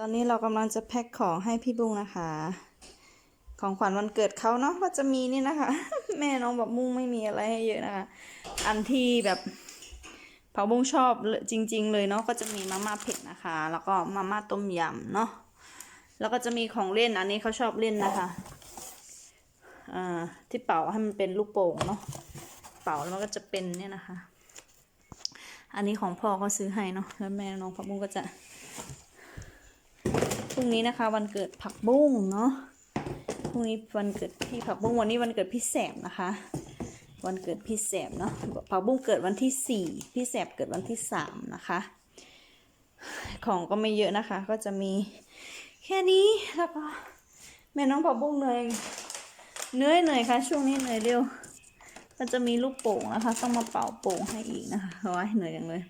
ตอนนี้เรากำลังจะแพ็คของให้พี่บุ้งนะคะ ของขวัญวันเกิดเขาเนาะก็จะมีนี่นะคะ แม่น้องแบบมุ้งไม่มีอะไรให้เยอะนะคะ อันที่แบบผับุ้งชอบจริง ๆ เลยเนาะก็จะมีมาม่าเผ็ดนะคะ แล้วก็มาม่าต้มยำเนาะแล้วก็จะมีของเล่นอันนี้เขาชอบเล่นนะคะอ่าที่เป่าให้มันเป็นลูกโป่งเนาะเป่าแล้วมันก็จะเป็นเนี่ยนะคะ อันนี้ของพ่อก็ซื้อให้เนาะแล้วแม่น้องผักบุ้งก็จะ พรุ่งนี้นะคะ วันเกิดผักบุ้งเนาะพรุ่งนี้วันเกิดพี่ผักบุ้งวันนี้วันเกิดพี่แสบนะคะ วันเกิดพี่แสบเนาะผักบุ้งเกิดวันที่สี่พี่แสบเกิดวันที่สามนะคะ ของก็ไม่เยอะนะคะ ก็จะมีแค่นี้แล้วก็แม่น้องผักบุ้งเหนื่อยเนื่อยเหนื่อยค่ะ ช่วงนี้เหนื่อยเร็วมันจะมีลูกโป่งนะคะ ต้องมาเป่าโป่งให้อีกนะคะไว้เหนื่อยอย่างเลย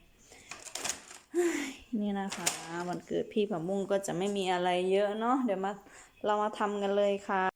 นี่นะคะ วันเกิดพี่ผักบุ้งก็จะไม่มีอะไรเยอะเนาะเดี๋ยวมาเรามาทำกันเลยค่ะ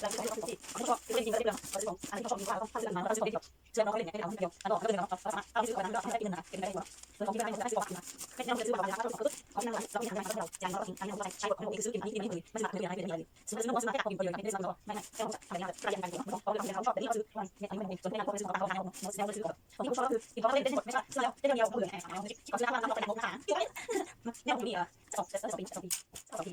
หลังจากที่เราซื้อสิเขาชอบซื้อจริงก็ได้เรื่องเขาซื้อของอะไรที่เขาชอบมีว่าเขาชอบซื้อกันมาเขาซื้อของเดียวเชื่อน้องเขาเล่นไงให้เราคนเดียวเราบอกเขาเลยเนาะเราสามารถเอาซื้อกันนั้นเราได้กินนะกินได้หมดเราที่ไม่ได้ซื้อของนะแค่เราจะซื้อของนะเราซื้อของนั่งหลังเราไม่ทำอะไรเราอย่างเราทิ้งอันนี้เราใช้กดของเราเองซื้อกินอันนี้ไม่เคยไม่สมัครเลยอะไรไม่ได้เลยซื้อมาซื้อมาซื้อมาแค่กดกินไปเลยไม่ได้ซื้อมาไม่ไม่เราทำอะไรเราประหยัดกันเนาะเขาเลยเขาชอบแต่นี่เราซื้อมันเนี่ยอันนี้มันส่วนที่เราซื้อของเราเขาเราซื้อของเราที่เขาชอบคือที่เขาเล่นได้หมดไม่ใช่ซื้อแล้วได้เดียวเขาเหลือแค่สามที่เขาซื้อมาเราเป็นงบฐานที่เขาเนี่ยผมมีเออสองสองปีสองปีสองปี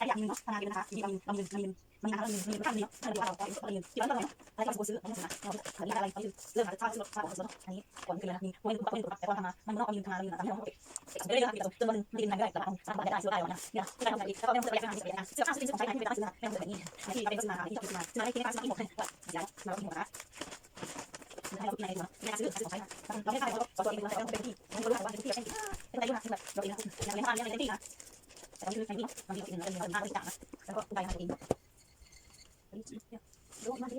ไอ้อย่างนึงเนาะทำงานเป็นนะคะมีบรามีเรามีเรามีเรามีนะคะเรามีเรามีข้างนี้เนาะเรามีเราเราเรามีที่ร้านเราเนาะอะไรก็ซื้อของซื้อนะเราขายอะไรเราเรื่อหาข้าวซื้อรถข้าซื้อเนาะอันนี้ก่อนคือเลยนะมีเว้นกูก็เว้นกูแต่พอทำมามันนอกเอายืนทำงานเรายู่นทำให้เราเด็กไม่ได้เลยนะจนวันนึงม่ได้ทำไม่ได้แต่เราทำได้ได้ซื้อได้วันนะเนี่ยที่เราทำอีกแล้วก็ไม่ต้องซื้อไปทำอีกนะซื้อข้าวซื้อของใช้ไหนไม่ต้องซื้อนะไม่ต้องซื้อแบบนี้ที่เราเป็นซื้อมาที่เราซื้อมาซื้อมาได้ที่ร้านซื้อที่หมดเลยอย่าเราหมดนะให้เรากินอะไรดีวะไม่าซื้อซื้อของใช้มาเราไม่ได้ทำอะไรเราตัวเองเราเป็นที่มันก็รู้ว่าเป็นที่เป็นที่เป็นอะไรด้วยนะเราเองนะเราเลี้านเลี้ยงอะเรเต็มที่นะ แต่ว่าคือใครไม่รู้บางทีเราเป็นเองินเป็นเงินมากเป็นต่างนะแล้วก็ไปหาเลยโอเงดูมาดิ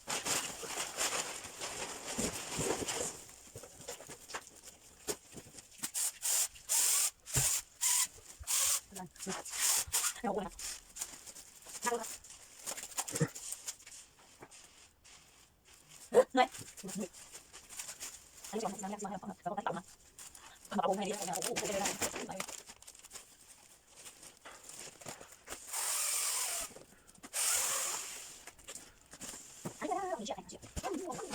ด้วยอันนี้ก่อนน้ำยากมากครับแล้วก็ตัดมาทำแบบวงให้ดีนะโอ้โหได้ได้อันนี้ก็ได้เราไม่เชื่อใครเชื่อต้องดูว่ามัน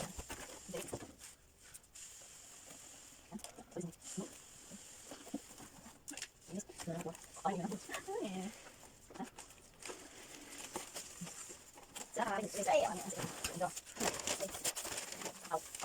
จ้าเป็นเจ๊อ่ะเนี่ยเดี๋ยว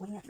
Yeah.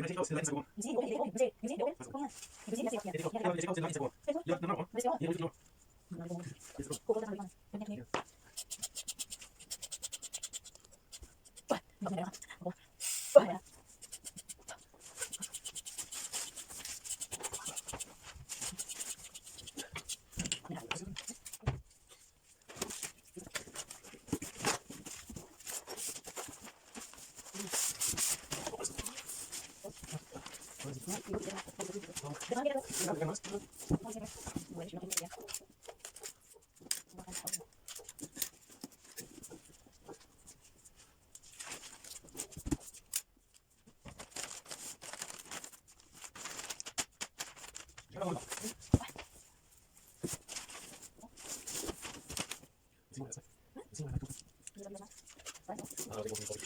す。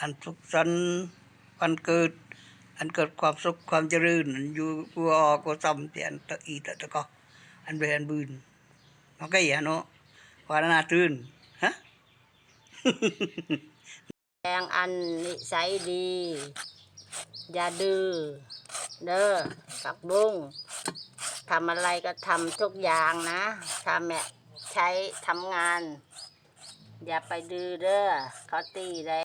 อันสุขสันต์วันเกิด อันเกิดความสุขความเจริญอันอยู่วัวก็ซ้ำที่อันตะอีตะตะก็อันเบอันบืน nó cái gì hả nó và nó là trơn hả แรงอันนิสัยดี อย่าดื้อเด้อปักบุ้งทำอะไรก็ทำทุกอย่างนะถ้าแม่ใช้ทำงาน อย่าไปดื้อเด้อเขาตีได้